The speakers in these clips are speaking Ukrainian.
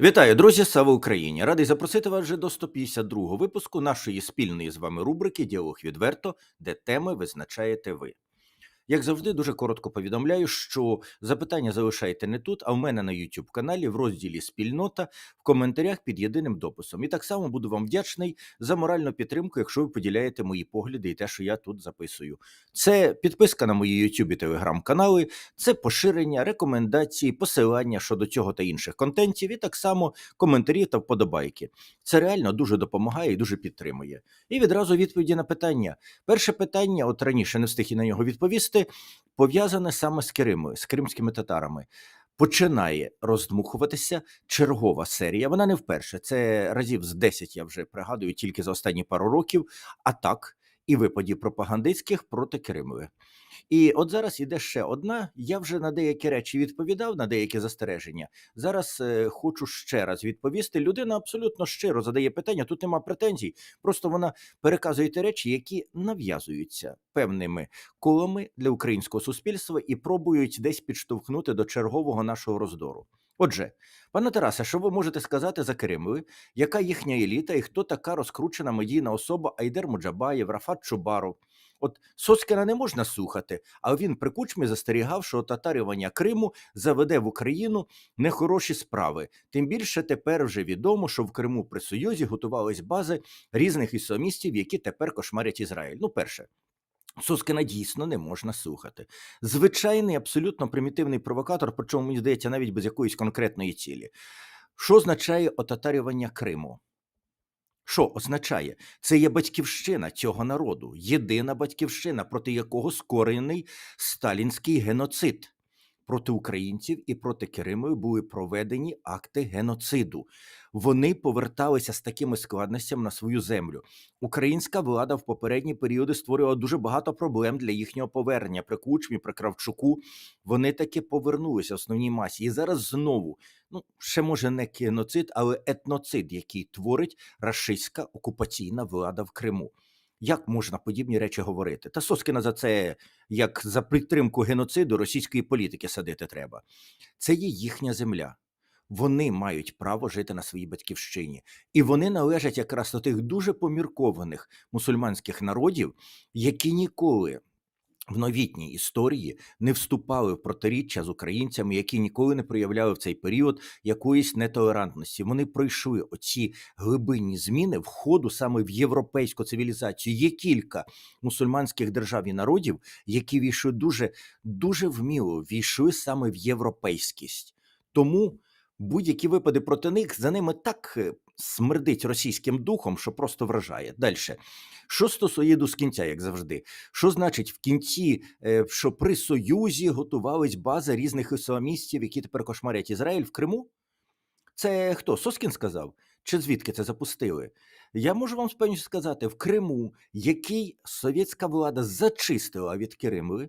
Вітаю, друзі! Слава Україні! Радий запросити вас вже до 152-го випуску нашої спільної з вами рубрики Діалог відверто, де теми визначаєте ви. Як завжди, дуже коротко повідомляю, що запитання залишайте не тут, а в мене на YouTube каналі в розділі Спільнота в коментарях під єдиним дописом. І так само буду вам вдячний за моральну підтримку, якщо ви поділяєте мої погляди і те, що я тут записую. Це підписка на мої YouTube і телеграм-канали, це поширення, рекомендації, посилання щодо цього та інших контентів, і так само коментарі та вподобайки. Це реально дуже допомагає і дуже підтримує. І відразу відповіді на питання. Перше питання, от раніше не встиг і на нього відповісти, пов'язане саме з Кримою, з кримськими татарами. Починає роздмухуватися чергова серія. Вона не вперше. Це разів з 10, я вже пригадую, тільки за останні пару років атак і випадів пропагандистських проти Кримові. І от зараз іде ще одна. Я вже на деякі речі відповідав, на деякі застереження. Зараз е, хочу ще раз відповісти. Людина абсолютно щиро задає питання. Тут нема претензій. Просто вона переказує ті речі, які нав'язуються певними колами для українського суспільства і пробують десь підштовхнути до чергового нашого роздору. Отже, пане Тарасе, що ви можете сказати за Кремль? Яка їхня еліта і хто така розкручена медійна особа Айдер Муджабаєв, Рафат Чубаров? От Соскіна не можна слухати, а він при кучмі застерігав, що татарювання Криму заведе в Україну нехороші справи. Тим більше тепер вже відомо, що в Криму при Союзі готувались бази різних ісламістів, які тепер кошмарять Ізраїль. Ну, перше. Соскина дійсно не можна слухати. Звичайний, абсолютно примітивний провокатор, причому мені здається, навіть без якоїсь конкретної цілі. Що означає отатарювання Криму? Що означає? Це є батьківщина цього народу, єдина батьківщина, проти якого скорений сталінський геноцид. Проти українців і проти Кримою були проведені акти геноциду. Вони поверталися з такими складностями на свою землю. Українська влада в попередні періоди створювала дуже багато проблем для їхнього повернення. При Кучмі, при Кравчуку вони таки повернулися в основній масі. І зараз знову, ну ще може не геноцид, але етноцид, який творить рашистська окупаційна влада в Криму. Як можна подібні речі говорити? Та Соскіна за це, як за підтримку геноциду російської політики садити треба. Це є їхня земля. Вони мають право жити на своїй батьківщині, і вони належать якраз до тих дуже поміркованих мусульманських народів, які ніколи в новітній історії не вступали в протиріччя з українцями, які ніколи не проявляли в цей період якоїсь нетолерантності. Вони пройшли оці глибинні зміни входу саме в європейську цивілізацію. Є кілька мусульманських держав і народів, які війшли дуже дуже вміло, війшли саме в європейськість. Тому будь-які випади проти них за ними так е, смердить російським духом, що просто вражає. Далі. Що стосує з кінця, як завжди, що значить в кінці, е, що при Союзі готувались бази різних ісламістів, які тепер кошмарять Ізраїль в Криму? Це хто? Соскін сказав? Чи звідки це запустили? Я можу вам з сказати, в Криму, який совєтська влада зачистила від Кримли,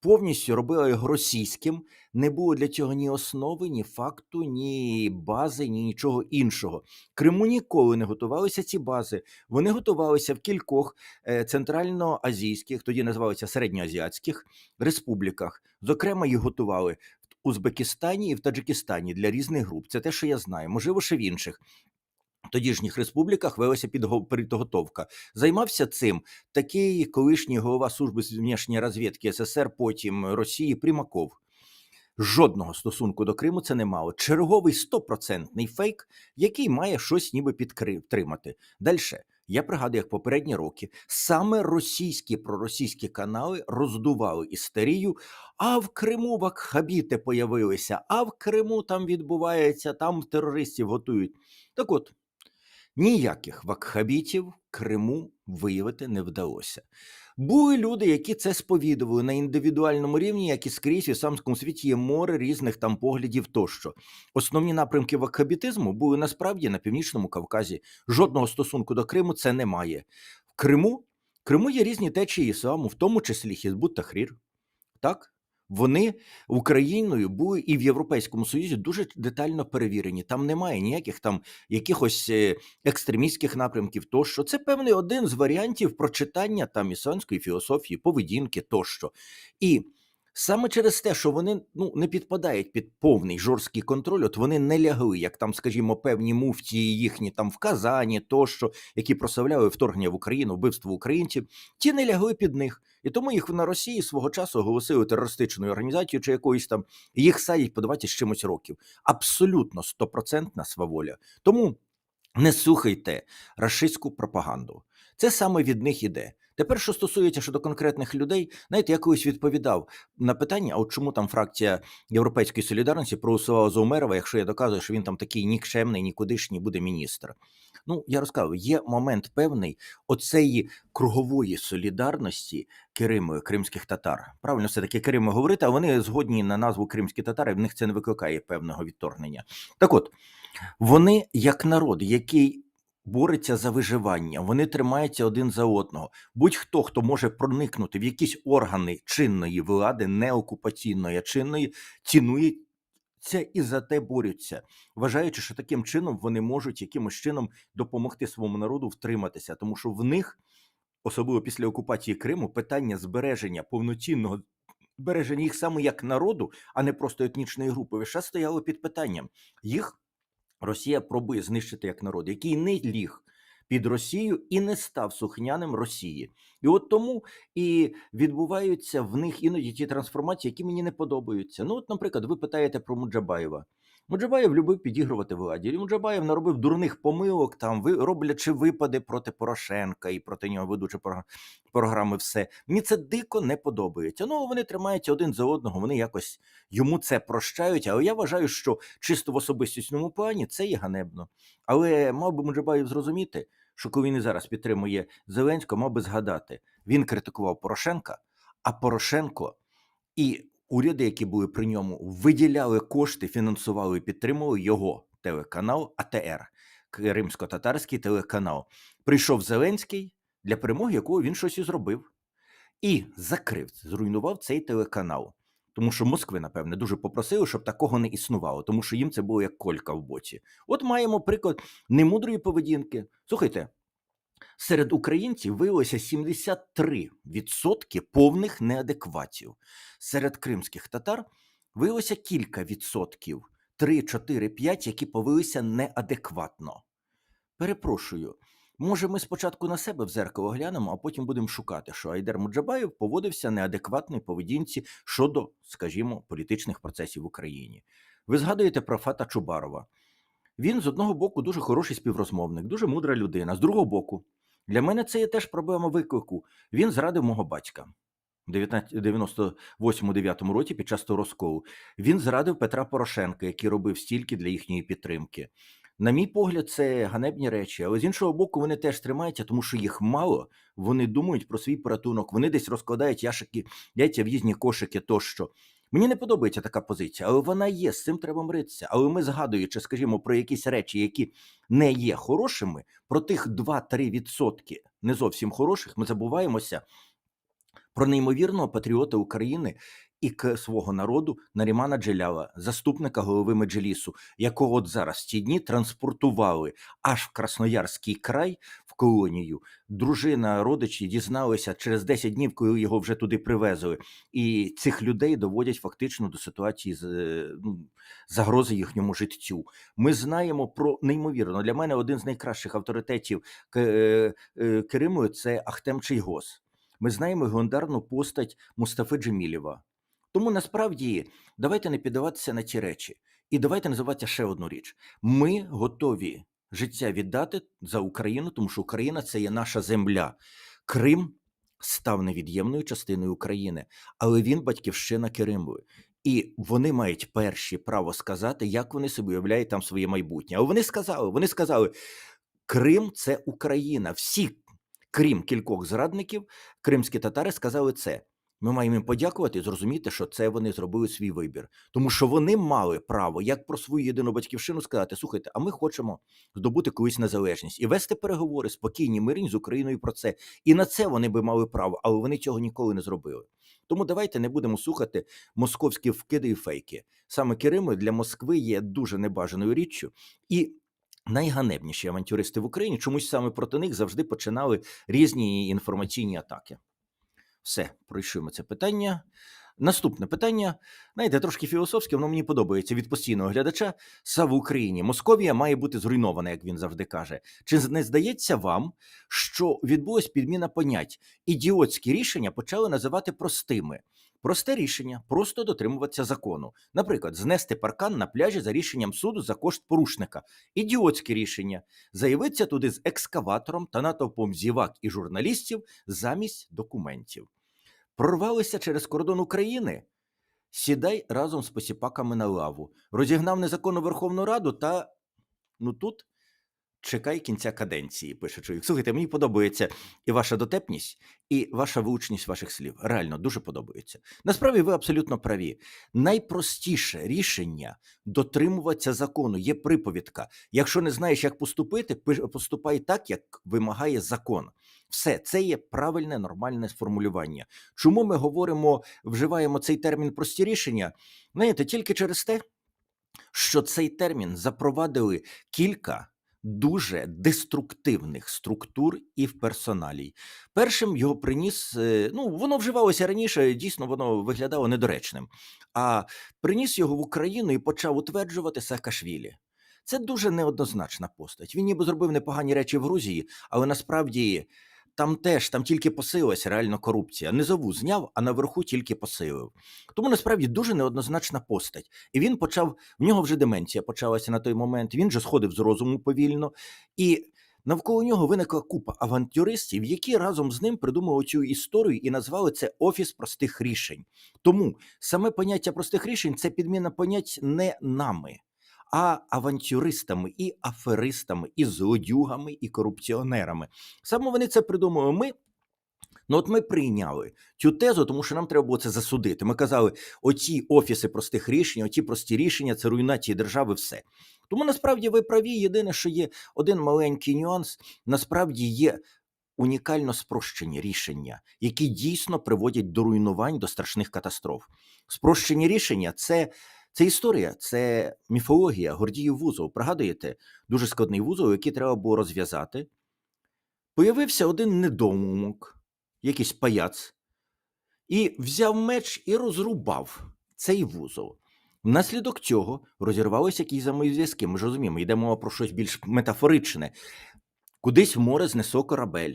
повністю робила його російським, не було для цього ні основи, ні факту, ні бази, ні нічого іншого. Криму ніколи не готувалися ці бази. Вони готувалися в кількох е, центральноазійських, тоді називалися середньоазіатських республіках. Зокрема, їх готували в Узбекистані і в Таджикистані для різних груп. Це те, що я знаю, можливо, ще в інших. Тодішніх республіках велася підго- підготовка. Займався цим такий колишній голова служби внешньої розвідки СССР, потім Росії Примаков. Жодного стосунку до Криму це не мало. Черговий стопроцентний фейк, який має щось ніби підтримати. Далі. Я пригадую, як попередні роки саме російські проросійські канали роздували істерію. А в Криму вакхабіти появилися, а в Криму там відбувається, там терористів готують. Так от, ніяких вакхабітів Криму виявити не вдалося. Були люди, які це сповідували на індивідуальному рівні, як і скрізь у ісламському світі є море різних там поглядів тощо. Основні напрямки вакхабітизму були насправді на північному Кавказі. Жодного стосунку до Криму це не має. В Криму, Криму є різні течії ісламу, в тому числі Хізбут Тахрір. Так? Вони Україною були і в Європейському Союзі дуже детально перевірені. Там немає ніяких там якихось е, екстремістських напрямків тощо. Це певний один з варіантів прочитання там ісламської філософії, поведінки тощо. І Саме через те, що вони ну не підпадають під повний жорсткий контроль, от вони не лягли, як там, скажімо, певні муфтії їхні там в Казані, тощо, які прославляли вторгнення в Україну, вбивство українців, ті не лягли під них. І тому їх на Росії свого часу оголосили терористичною організацією чи якоюсь там, їх садять по 20 з чимось років. Абсолютно стопроцентна сваволя. Тому не слухайте рашистську пропаганду. Це саме від них іде. Тепер, що стосується щодо конкретних людей, знаєте, я колись відповідав на питання: а от чому там фракція Європейської солідарності проголосувала за Умерова, якщо я доказую, що він там такий нікчемний, нікудишній буде міністр. Ну, я розказав, є момент певний оцеї кругової солідарності Кримою, кримських татар. Правильно, все таки Криму говорити, а вони згодні на назву кримські татари, в них це не викликає певного відторгнення. Так от, вони, як народ, який бореться за виживання, вони тримаються один за одного. Будь-хто, хто може проникнути в якісь органи чинної влади, не окупаційної, а чинної, цінує це і за те борються, вважаючи, що таким чином вони можуть якимось чином допомогти своєму народу втриматися, тому що в них, особливо після окупації Криму, питання збереження повноцінного збереження їх саме як народу, а не просто етнічної групи, весь стояло під питанням. Їх Росія пробує знищити як народ, який не ліг під Росію і не став сухняним Росії. І от тому і відбуваються в них іноді ті трансформації, які мені не подобаються. Ну, от, наприклад, ви питаєте про Муджабаєва. Муджабаєв любив підігрувати владі. Муджабаєв наробив дурних помилок, там роблячи випади проти Порошенка і проти нього ведучи програми. Все мені це дико не подобається. Ну вони тримаються один за одного. Вони якось йому це прощають. Але я вважаю, що чисто в особистісному плані це є ганебно. Але мав би Муджабаєв зрозуміти, що коли він і зараз підтримує Зеленського, мав би згадати, він критикував Порошенка, а Порошенко і уряди, які були при ньому, виділяли кошти, фінансували і підтримували його телеканал АТР, Кримсько-татарський телеканал. Прийшов Зеленський, для перемоги якого він щось і зробив, і закрив, зруйнував цей телеканал. Тому що Москви, напевне, дуже попросили, щоб такого не існувало, тому що їм це було як колька в боці. От маємо приклад немудрої поведінки. Слухайте, серед українців виявилося 73% повних неадекватів. Серед кримських татар виявилося кілька відсотків, 3, 4, 5, які повелися неадекватно. Перепрошую, може, ми спочатку на себе в зеркало глянемо, а потім будемо шукати, що Айдер Муджабаєв поводився неадекватній поведінці щодо, скажімо, політичних процесів в Україні. Ви згадуєте про Фата Чубарова. Він з одного боку дуже хороший співрозмовник, дуже мудра людина. З другого боку, для мене це є теж проблема виклику. Він зрадив мого батька. в 98-9 році під час того розколу. Він зрадив Петра Порошенка, який робив стільки для їхньої підтримки. На мій погляд, це ганебні речі, але з іншого боку, вони теж тримаються, тому що їх мало. Вони думають про свій порятунок, вони десь розкладають яшики, яйця в різні кошики тощо. Мені не подобається така позиція, але вона є, з цим треба миритися. Але ми згадуючи, скажімо, про якісь речі, які не є хорошими, про тих 2-3 відсотки не зовсім хороших, ми забуваємося про неймовірного патріота України і к свого народу Нарімана Джелява, заступника голови Меджлісу, якого от зараз ці дні транспортували аж в Красноярський край колонію. Дружина родичі дізналися через 10 днів, коли його вже туди привезли. І цих людей доводять фактично до ситуації з е, ну, загрози їхньому життю. Ми знаємо про неймовірно для мене один з найкращих авторитетів К- е, це Ахтем Чийгос. Ми знаємо легендарну постать Мустафи Джемілєва. Тому насправді давайте не піддаватися на ці речі. І давайте називати ще одну річ: ми готові життя віддати за Україну, тому що Україна це є наша земля. Крим став невід'ємною частиною України, але він батьківщина Криму. І вони мають перші право сказати, як вони собі уявляють там своє майбутнє. А вони сказали: вони сказали: Крим це Україна. Всі, крім кількох зрадників, кримські татари сказали це. Ми маємо їм подякувати і зрозуміти, що це вони зробили свій вибір, тому що вони мали право, як про свою єдину батьківщину, сказати: слухайте, а ми хочемо здобути колись незалежність і вести переговори спокійні, мирні з Україною про це. І на це вони би мали право, але вони цього ніколи не зробили. Тому давайте не будемо слухати московські вкиди і фейки. Саме Кирими для Москви є дуже небажаною річчю і. Найганебніші авантюристи в Україні чомусь саме проти них завжди починали різні інформаційні атаки. Все, пройшли ми це питання. Наступне питання, знаєте, трошки філософське, воно мені подобається від постійного глядача. Са в Україні. Московія має бути зруйнована, як він завжди каже. Чи не здається вам, що відбулась підміна понять? Ідіотські рішення почали називати простими. Просте рішення просто дотримуватися закону. Наприклад, знести паркан на пляжі за рішенням суду за кошт порушника. Ідіотське рішення заявитися туди з екскаватором та натовпом зівак і журналістів замість документів. Прорвалися через кордон України. Сідай разом з посіпаками на лаву. Розігнав незаконну Верховну Раду та ну тут чекай кінця каденції, пише чоловік. Слухайте, мені подобається і ваша дотепність, і ваша вилучність ваших слів. Реально дуже подобається. Насправді ви абсолютно праві. Найпростіше рішення дотримуватися закону є приповідка. Якщо не знаєш, як поступити, поступай так, як вимагає закон. Все це є правильне нормальне сформулювання. Чому ми говоримо, вживаємо цей термін прості рішення? Знаєте, тільки через те, що цей термін запровадили кілька дуже деструктивних структур і в персоналі. Першим його приніс, е, ну воно вживалося раніше, дійсно воно виглядало недоречним. А приніс його в Україну і почав утверджувати Саакашвілі. Це дуже неоднозначна постать. Він ніби зробив непогані речі в Грузії, але насправді там теж там тільки посилилася реально корупція. Низову зняв, а наверху тільки посилив. Тому насправді дуже неоднозначна постать. І він почав, в нього вже деменція почалася на той момент. Він же сходив з розуму повільно, і навколо нього виникла купа авантюристів, які разом з ним придумали цю історію і назвали це офіс простих рішень. Тому саме поняття простих рішень це підміна понять не нами. А авантюристами і аферистами, і злодюгами, і корупціонерами. Саме вони це придумали. Ми Ну, от ми прийняли цю тезу, тому що нам треба було це засудити. Ми казали, оці офіси простих рішень, оці прості рішення це руйнації держави, все. Тому насправді ви праві. Єдине, що є один маленький нюанс, насправді є унікально спрощені рішення, які дійсно приводять до руйнувань, до страшних катастроф. Спрощені рішення це. Це історія, це міфологія, Гордіїв вузол. Пригадуєте, дуже складний вузол, який треба було розв'язати. Появився один недомумок, якийсь паяц, і взяв меч і розрубав цей вузол. Внаслідок цього розірвалися якісь взаємозв'язки. Ми ж розуміємо, йде мова про щось більш метафоричне. Кудись в море знесло корабель,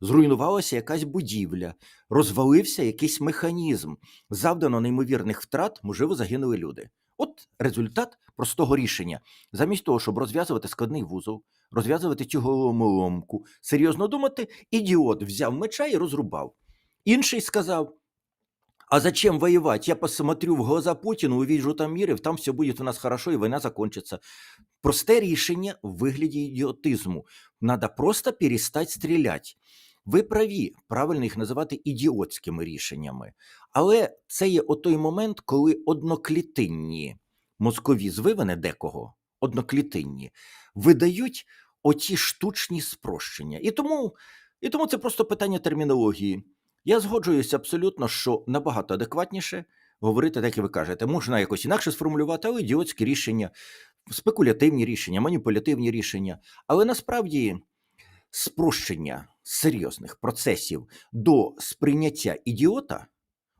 зруйнувалася якась будівля, розвалився якийсь механізм, завдано неймовірних втрат, можливо, загинули люди. От результат простого рішення. Замість того, щоб розв'язувати складний вузол, розв'язувати цю головоломку, серйозно думати, ідіот взяв меча і розрубав. Інший сказав: А зачем воевать? Я посмотрю в глаза Путину, увижу там мир, и там все будет у нас хорошо, и война закончится. Просте рішення в вигляді ідіотизму. Надо просто перестати стріляти. Ви праві, правильно їх називати ідіотськими рішеннями. Але це є отой момент, коли одноклітинні мозкові звивини декого, одноклітинні, видають оті штучні спрощення. І тому, і тому це просто питання термінології. Я згоджуюся абсолютно, що набагато адекватніше говорити, так і ви кажете. Можна якось інакше сформулювати, але ідіотські рішення, спекулятивні рішення, маніпулятивні рішення. Але насправді спрощення серйозних процесів до сприйняття ідіота.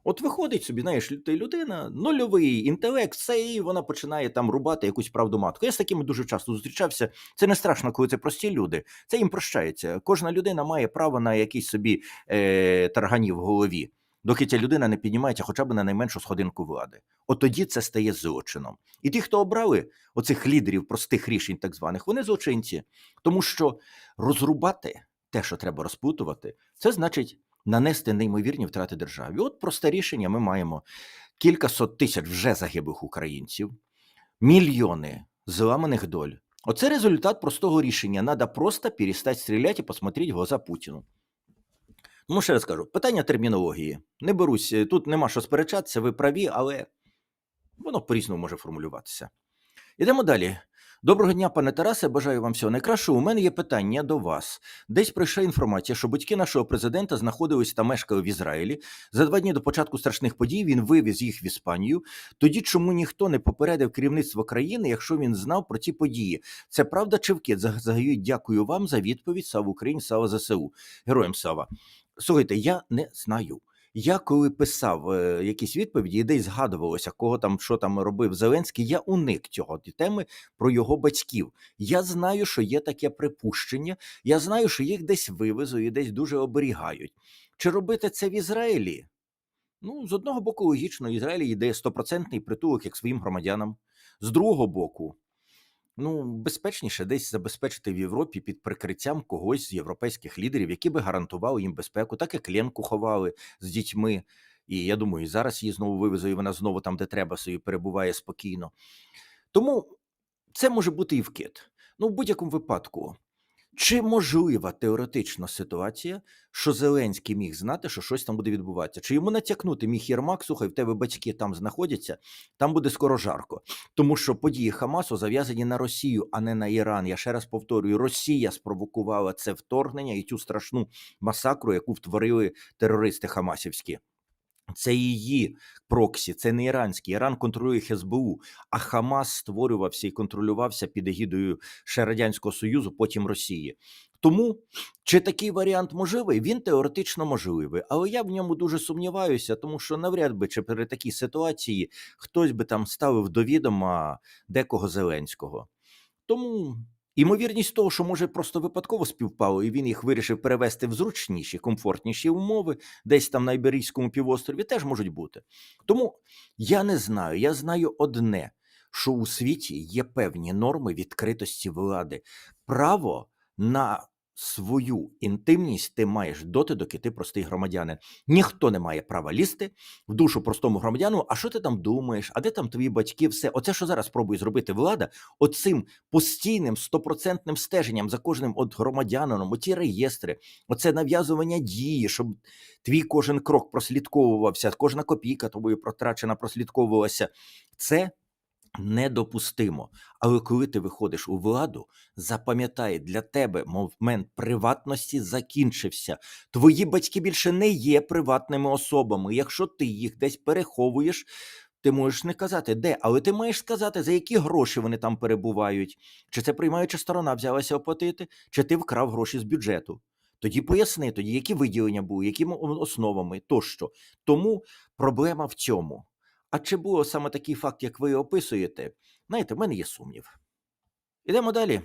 От виходить собі, знаєш, ти людина, нульовий інтелект, все, і вона починає там рубати якусь правду матку. Я з такими дуже часто зустрічався. Це не страшно, коли це прості люди. Це їм прощається. Кожна людина має право на якісь собі е, тарганів в голові, доки ця людина не піднімається хоча б на найменшу сходинку влади. От тоді це стає злочином. І ті, хто обрали оцих лідерів простих рішень, так званих, вони злочинці, тому що розрубати те, що треба розпутувати, це значить нанести неймовірні втрати державі. От просте рішення ми маємо кількасот тисяч вже загиблих українців, мільйони зламаних доль. Оце результат простого рішення. Надо просто перестати стріляти і посмотреть в глаза Путіну. Ну, ще раз кажу, питання термінології. Не берусь, е, тут нема що сперечатися, ви праві, але воно по-різному може формулюватися. Ідемо далі. Доброго дня, пане Тарасе. Бажаю вам всього найкращого. У мене є питання до вас. Десь прийшла інформація, що батьки нашого президента знаходились та мешкали в Ізраїлі. За два дні до початку страшних подій він вивіз їх в Іспанію. Тоді чому ніхто не попередив керівництво країни, якщо він знав про ці події? Це правда чи вкид? Взагалі, дякую вам за відповідь. Слава Україні, слава ЗСУ. Героям слава. Слухайте, я не знаю. Я коли писав е, якісь відповіді, і десь згадувалося, кого там що там робив Зеленський, я уник цього теми про його батьків. Я знаю, що є таке припущення. Я знаю, що їх десь вивезуть і десь дуже оберігають. Чи робити це в Ізраїлі? Ну, з одного боку, логічно, Ізраїль йде стопроцентний притулок як своїм громадянам. З другого боку, ну, безпечніше десь забезпечити в Європі під прикриттям когось з європейських лідерів, які би гарантували їм безпеку, так як Ленку ховали з дітьми. І я думаю, і зараз її знову вивезу, і вона знову там, де треба, собі перебуває спокійно. Тому це може бути і вкид. Ну, в будь-якому випадку, чи можлива теоретично ситуація, що Зеленський міг знати, що щось там буде відбуватися? Чи йому натякнути міг Єрмак, слухай, в тебе батьки там знаходяться, там буде скоро жарко. Тому що події Хамасу зав'язані на Росію, а не на Іран. Я ще раз повторюю: Росія спровокувала це вторгнення і цю страшну масакру, яку втворили терористи Хамасівські. Це її проксі, це не іранський. Іран контролює ХСБУ, а Хамас створювався і контролювався під егідою ще Радянського Союзу, потім Росії. Тому чи такий варіант можливий? Він теоретично можливий, але я в ньому дуже сумніваюся, тому що навряд би чи при такій ситуації хтось би там ставив до відома декого Зеленського. Тому імовірність того, що може просто випадково співпало, і він їх вирішив перевести в зручніші, комфортніші умови, десь там на Іберійському півострові, теж можуть бути. Тому я не знаю. Я знаю одне, що у світі є певні норми відкритості влади. Право на свою інтимність ти маєш доти, доки ти простий громадянин. Ніхто не має права лізти в душу простому громадяну. А що ти там думаєш? А де там твої батьки? Все, оце, що зараз пробує зробити влада, оцим постійним стопроцентним стеженням за кожним от громадянином, оці реєстри, оце нав'язування дії, щоб твій кожен крок прослідковувався, кожна копійка тобою протрачена прослідковувалася. Це недопустимо. Але коли ти виходиш у владу, запам'ятай, для тебе момент приватності закінчився. Твої батьки більше не є приватними особами. Якщо ти їх десь переховуєш, ти можеш не казати де, але ти маєш сказати, за які гроші вони там перебувають, чи це приймаюча сторона взялася оплатити, чи ти вкрав гроші з бюджету. Тоді поясни, тоді які виділення були, якими основами тощо. Тому проблема в цьому. А чи було саме такий факт, як ви описуєте? Знаєте, в мене є сумнів. Ідемо далі.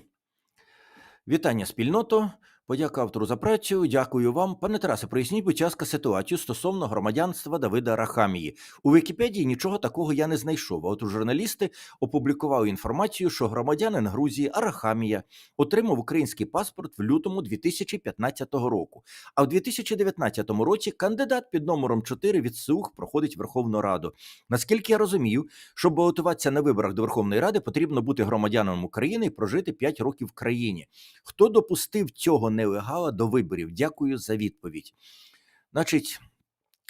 Вітання спільното. Подяка автору за працю. Дякую вам. Пане Тарасе, проясніть, будь ласка, ситуацію стосовно громадянства Давида Рахамії. У Вікіпедії нічого такого я не знайшов. А от журналісти опублікували інформацію, що громадянин Грузії Арахамія отримав український паспорт в лютому 2015 року. А в 2019 році кандидат під номером 4 від СУХ проходить Верховну Раду. Наскільки я розумію, щоб балотуватися на виборах до Верховної Ради, потрібно бути громадянином України і прожити 5 років в країні. Хто допустив цього нелегала до виборів? Дякую за відповідь. Значить,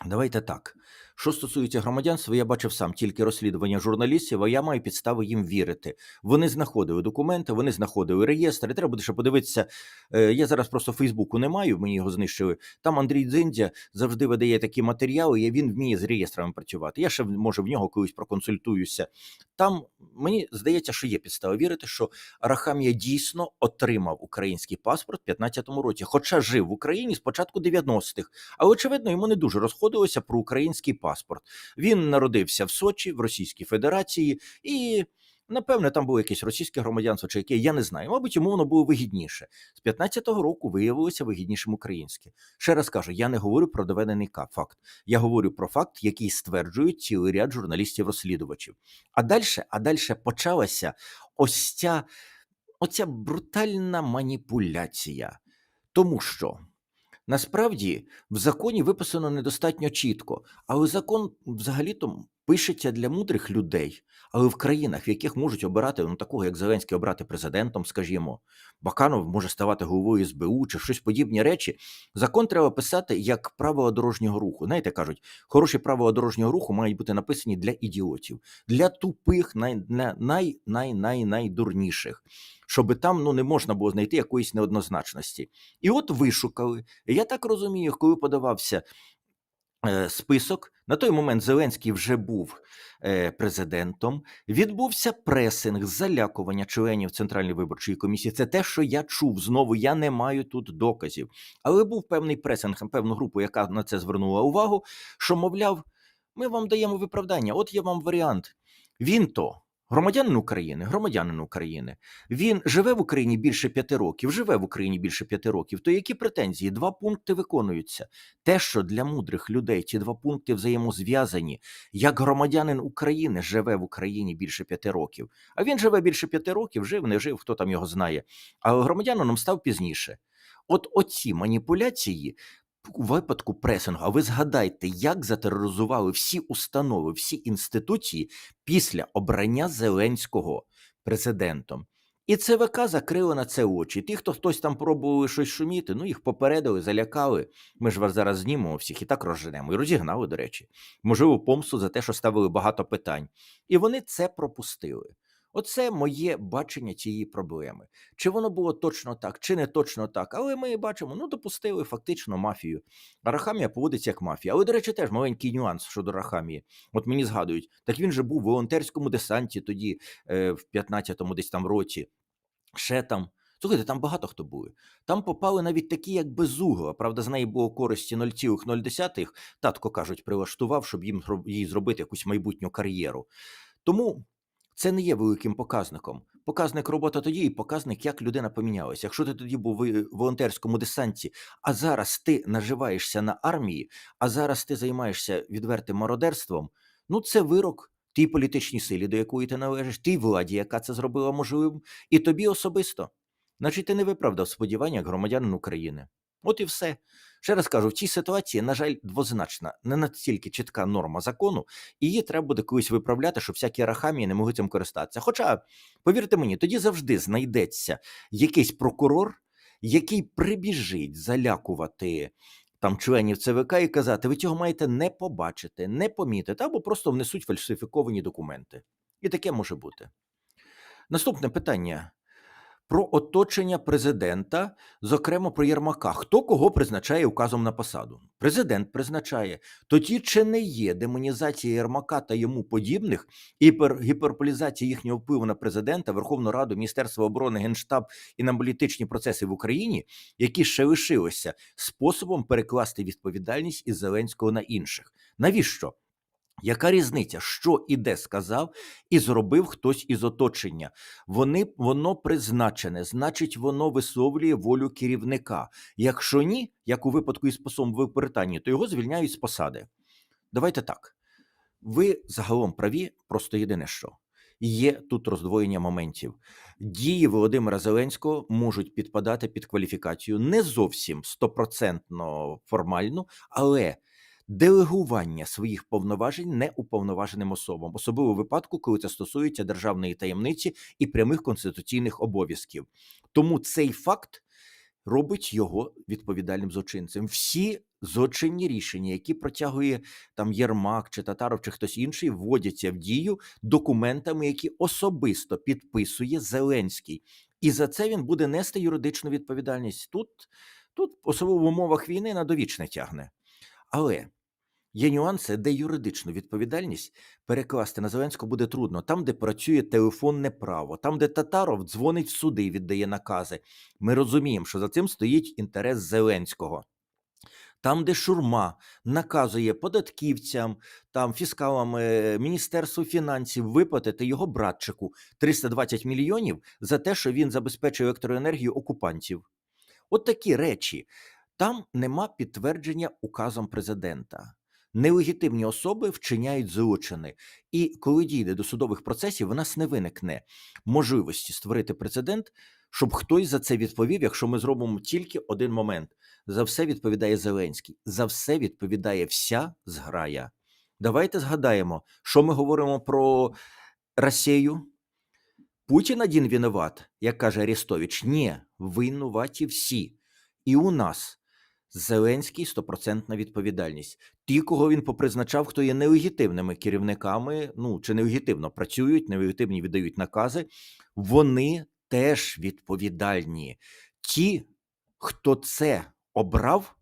давайте так. Що стосується громадянства, я бачив сам тільки розслідування журналістів, а я маю підстави їм вірити. Вони знаходили документи, вони знаходили реєстри. Треба буде ще подивитися. е, Я зараз просто Фейсбуку не маю, мені його знищили. Там Андрій Дзиндя завжди видає такі матеріали, і він вміє з реєстрами працювати. Я ще може в нього колись проконсультуюся. Там мені здається, що є підстава вірити, що Арахамія дійсно отримав український паспорт в 15-му році, хоча жив в Україні з початку 90-х. Але очевидно, йому не дуже розходилося про український паспорт. Він народився в Сочі, в Російській Федерації, і напевне там було якесь російське громадянство, чи яке я не знаю. Мабуть, йому воно було вигідніше. З 15-го року виявилося вигіднішим українське. Ще раз кажу, я не говорю про доведений факт. Я говорю про факт, який стверджують цілий ряд журналістів-розслідувачів. А далі, а далі почалася ось ця, оця брутальна маніпуляція. Тому що насправді в законі виписано недостатньо чітко, але закон взагалі-то пишеться для мудрих людей. Але в країнах, в яких можуть обирати ну, такого, як Зеленський, обрати президентом, скажімо, Баканов може ставати головою СБУ чи щось подібні речі. Закон треба писати як правила дорожнього руху. Знаєте, кажуть, хороші правила дорожнього руху мають бути написані для ідіотів, для тупих, най, най, най, най, най, найдурніших, щоб там ну, не можна було знайти якоїсь неоднозначності. І от вишукали. Я так розумію, коли подавався список На той момент Зеленський вже був е, президентом. Відбувся пресинг, залякування членів Центральної виборчої комісії. Це те, що я чув. Знову я не маю тут доказів. Але був певний пресинг, певну групу, яка на це звернула увагу, що, мовляв, ми вам даємо виправдання. От є вам варіант. Він то. Громадянин України, громадянин України, він живе в Україні більше п'яти років, живе в Україні більше п'яти років. То які претензії? Два пункти виконуються. Те, що для мудрих людей ці два пункти взаємозв'язані, як громадянин України живе в Україні більше п'яти років, а він живе більше п'яти років, жив, не жив, хто там його знає. А громадянином став пізніше. От оці маніпуляції. Випадку пресингу, а ви згадайте, як затероризували всі установи, всі інституції після обрання Зеленського президентом. І ЦВК закрили на це очі. Ті, хто хтось там пробували щось шуміти, ну їх попередили, залякали. Ми ж вас зараз знімемо всіх і так розженемо. І розігнали, до речі. Можливо, помсту за те, що ставили багато питань. І вони це пропустили. Оце моє бачення цієї проблеми. Чи воно було точно так, чи не точно так. Але ми бачимо, ну допустили фактично мафію. Рахамія поводиться як мафія. Але, до речі, теж маленький нюанс щодо Рахамії. От мені згадують, так він же був в волонтерському десанті тоді, е, в 15-му десь там році. Ще там. Слухайте, там багато хто були. Там попали навіть такі, як Безугла. Правда, з неї було користі 0,0. Татко кажуть, прилаштував, щоб їм їй зробити якусь майбутню кар'єру. Тому це не є великим показником. Показник робота тоді і показник, як людина помінялася. Якщо ти тоді був в волонтерському десанті, а зараз ти наживаєшся на армії, а зараз ти займаєшся відвертим мародерством, ну це вирок тій політичній силі, до якої ти належиш, тій владі, яка це зробила можливим, і тобі особисто. Значить, ти не виправдав сподівання громадянин України. От і все. Ще раз кажу, в цій ситуації, на жаль, двозначна, не настільки чітка норма закону, і її треба буде колись виправляти, щоб всякі рахамії не могли цим користатися. Хоча, повірте мені, тоді завжди знайдеться якийсь прокурор, який прибіжить залякувати там членів ЦВК і казати: ви цього маєте не побачити, не помітити, або просто внесуть фальсифіковані документи. І таке може бути. Наступне питання. Про оточення президента, зокрема про Єрмака. Хто кого призначає указом на посаду? Президент призначає. Тоді чи не є демонізація Єрмака та йому подібних і пер- гіперполізація їхнього впливу на президента, Верховну Раду, Міністерство оборони, Генштаб і на політичні процеси в Україні, які ще лишилися способом перекласти відповідальність із Зеленського на інших? Навіщо? Яка різниця, що і де сказав, і зробив хтось із оточення? Вони воно призначене, значить, воно висловлює волю керівника. Якщо ні, як у випадку із посом в Британії, то його звільняють з посади. Давайте так. Ви загалом праві, просто єдине що. Є тут роздвоєння моментів. Дії Володимира Зеленського можуть підпадати під кваліфікацію не зовсім стопроцентно формальну, але делегування своїх повноважень неуповноваженим особам, особливо у випадку, коли це стосується державної таємниці і прямих конституційних обов'язків. Тому цей факт робить його відповідальним злочинцем. Всі злочинні рішення, які протягує там Єрмак чи Татаров, чи хтось інший, вводяться в дію документами, які особисто підписує Зеленський. І за це він буде нести юридичну відповідальність. Тут, тут особливо в умовах війни на довічне тягне. Але є нюанси, де юридичну відповідальність перекласти на Зеленського буде трудно. Там, де працює телефонне право, там, де Татаров дзвонить в суди і віддає накази. Ми розуміємо, що за цим стоїть інтерес Зеленського. Там, де Шурма наказує податківцям, там фіскалам е, Міністерству фінансів виплатити його братчику 320 мільйонів за те, що він забезпечує електроенергію окупантів. От такі речі. Там нема підтвердження указом президента. Нелегітимні особи вчиняють злочини, і коли дійде до судових процесів, у нас не виникне можливості створити прецедент, щоб хтось за це відповів, якщо ми зробимо тільки один момент. За все відповідає Зеленський, за все відповідає вся зграя. Давайте згадаємо, що ми говоримо про Росію. Путін один винуват, як каже Арестович. Ні, винуваті всі. І у нас Зеленський стопроцентна відповідальність. Ті, кого він попризначав, хто є нелегітимними керівниками, ну чи нелегітимно працюють, нелегітимні віддають накази, вони теж відповідальні. Ті, хто це обрав,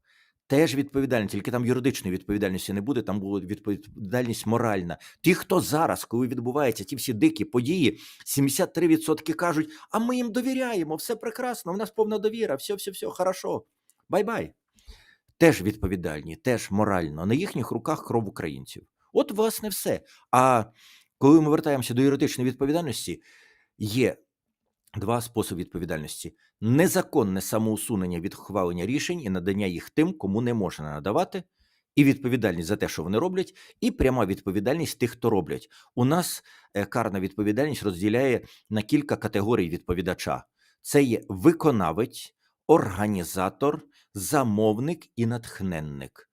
теж відповідальні, тільки там юридичної відповідальності не буде, там буде відповідальність моральна. Ті, хто зараз, коли відбуваються ті всі дикі події, 73% кажуть: а ми їм довіряємо, все прекрасно, в нас повна довіра, все, все, все, хорошо. Бай-бай. Теж відповідальні, теж морально. На їхніх руках кров українців. От, власне, все. А коли ми вертаємося до юридичної відповідальності, є два способи відповідальності: незаконне самоусунення від ухвалення рішень і надання їх тим, кому не можна надавати, і відповідальність за те, що вони роблять, і пряма відповідальність тих, хто роблять. У нас е, карна відповідальність розділяє на кілька категорій відповідача: це є виконавець, організатор, замовник і натхненник.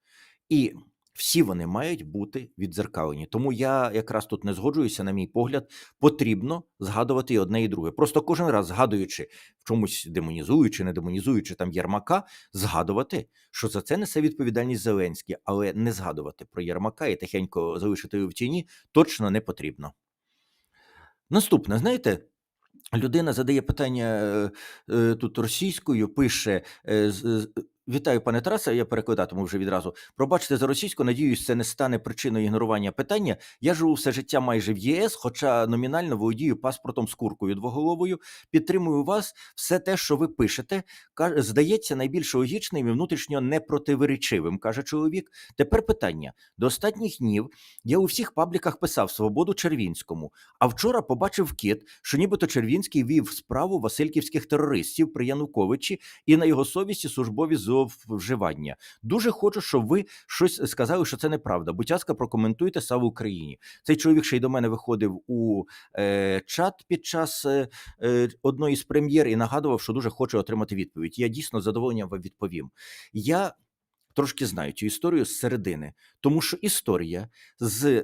І всі вони мають бути відзеркалені. Тому я якраз тут не згоджуюся, на мій погляд, потрібно згадувати і одне і друге. Просто кожен раз згадуючи в чомусь демонізуючи, не демонізуючи там Єрмака, згадувати, що за це несе відповідальність Зеленський, але не згадувати про Єрмака і тихенько залишити його в тіні точно не потрібно. Наступне, знаєте. Людина задає питання е, е, тут російською, пише е, Вітаю, пане Тарасе. Я перекладатиму вже відразу. Пробачте за російську. Надіюсь, це не стане причиною ігнорування питання. Я живу все життя майже в ЄС, хоча номінально володію паспортом з куркою двоголовою. Підтримую вас. Все те, що ви пишете, здається найбільш логічним і внутрішньо непротиворечивим, каже чоловік. Тепер питання: до останніх днів я у всіх пабліках писав свободу Червінському. А вчора побачив кіт, що нібито Червінський вів справу васильківських терористів при Януковичі і на його совісті службові зловживання. Дуже хочу, щоб ви щось сказали, що це неправда. Будь ласка, прокоментуйте слава Україні. Цей чоловік ще й до мене виходив у е, чат під час е, е, одної з прем'єр і нагадував, що дуже хоче отримати відповідь. Я дійсно з задоволенням вам відповім. Я трошки знаю цю історію з середини, тому що історія з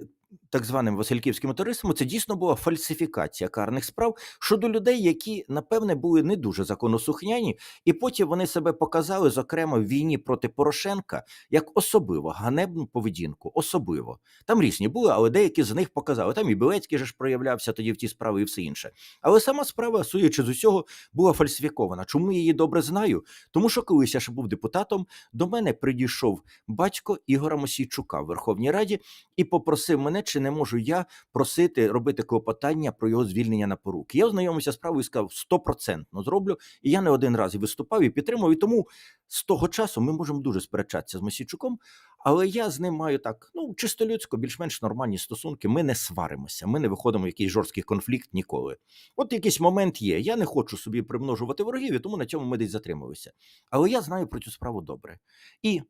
так званим Васильківським терористом це дійсно була фальсифікація карних справ щодо людей, які напевне були не дуже законосухняні, і потім вони себе показали, зокрема в війні проти Порошенка, як особливо ганебну поведінку. Особливо там різні були, але деякі з них показали. Там і Білецький же ж проявлявся тоді в ті справи, і все інше. Але сама справа, судячи з усього, була фальсифікована. Чому я її добре знаю? Тому що колись я ще був депутатом, до мене прийшов батько Ігора Мосійчука в Верховній Раді і попросив мене, чи не можу я просити робити клопотання про його звільнення на поруки. Я ознайомився з справою і сказав, стопроцентно зроблю. І я не один раз і виступав і підтримав. І тому з того часу ми можемо дуже сперечатися з Мосійчуком, але я з ним маю так, ну чисто людсько, більш-менш нормальні стосунки. Ми не сваримося, ми не виходимо в якийсь жорсткий конфлікт ніколи. От якийсь момент є. Я не хочу собі примножувати ворогів, і тому на цьому ми десь затрималися. Але я знаю про цю справу добре. І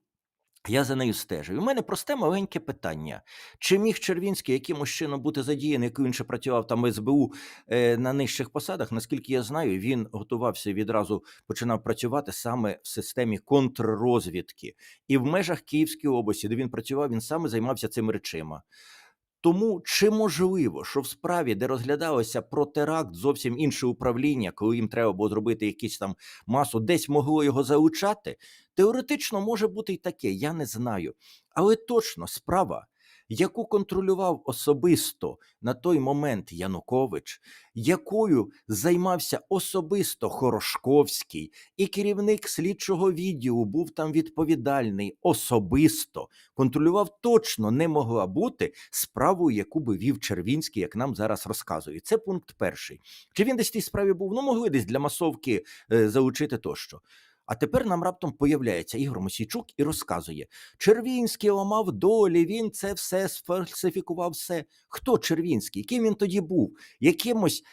я за нею стежу. У мене просте маленьке питання: чи міг Червінський якимось чином бути задіяний, як він ще працював там в СБУ е, на нижчих посадах? Наскільки я знаю, він готувався відразу починав працювати саме в системі контррозвідки. І в межах Київської області, де він працював, він саме займався цими речима. Тому чи можливо, що в справі, де розглядалося про теракт зовсім інше управління, коли їм треба було зробити якісь там масу, десь могло його залучати? Теоретично може бути і таке, я не знаю. Але точно справа, яку контролював особисто на той момент Янукович, якою займався особисто Хорошковський, і керівник слідчого відділу був там відповідальний особисто, контролював точно не могла бути справою, яку би вів Червінський, як нам зараз розказують. Це пункт перший. Чи він десь в тій справі був? Ну, могли десь для масовки е, залучити тощо. А тепер нам раптом появляється Ігор Мосійчук і розказує: Червінський ламав долі, він це все сфальсифікував. Все. Хто Червінський? Ким він тоді був? Якимось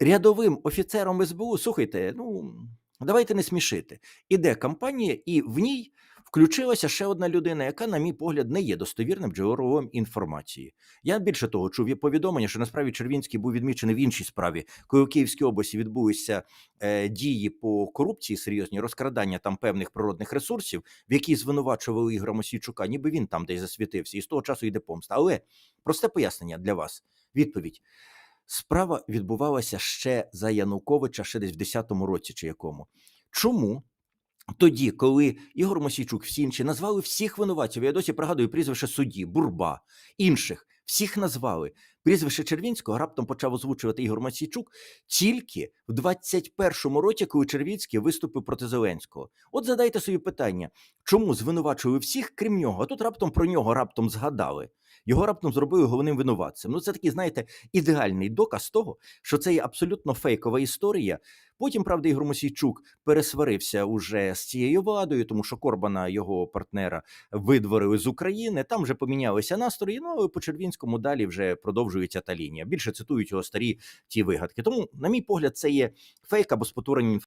рядовим офіцером СБУ? Слухайте, ну давайте не смішити. Іде кампанія, і в ній включилася ще одна людина, яка, на мій погляд, не є достовірним джерелом інформації. Я більше того чув повідомлення, що насправді Червінський був відмічений в іншій справі, коли у Київській області відбулися е, дії по корупції, серйозні розкрадання там певних природних ресурсів, в якій звинувачували Ігора Мосійчука, ніби він там десь засвітився, і з того часу йде помста. Але просте пояснення для вас. Відповідь. Справа відбувалася ще за Януковича, ще десь в 10-му році чи якому. Чому? Тоді, коли Ігор Мосійчук, всі інші назвали всіх винуватців, я досі пригадую прізвище судді, Бурба, інших, всіх назвали. Прізвище Червінського раптом почав озвучувати Ігор Масійчук тільки в 21-му році, коли Червінський виступив проти Зеленського. От задайте собі питання, чому звинувачували всіх, крім нього, а тут раптом про нього раптом згадали. Його раптом зробили головним винуватцем. Ну, це такий, знаєте, ідеальний доказ того, що це є абсолютно фейкова історія. Потім, правда, Ігор Мосійчук пересварився уже з цією владою, тому що Корбана, його партнера, видворили з України. Там вже помінялися настрої. Ну але по Червінському далі вже продовжується та лінія. Більше цитують його старі ті вигадки. Тому, на мій погляд, це є фейк або спотворення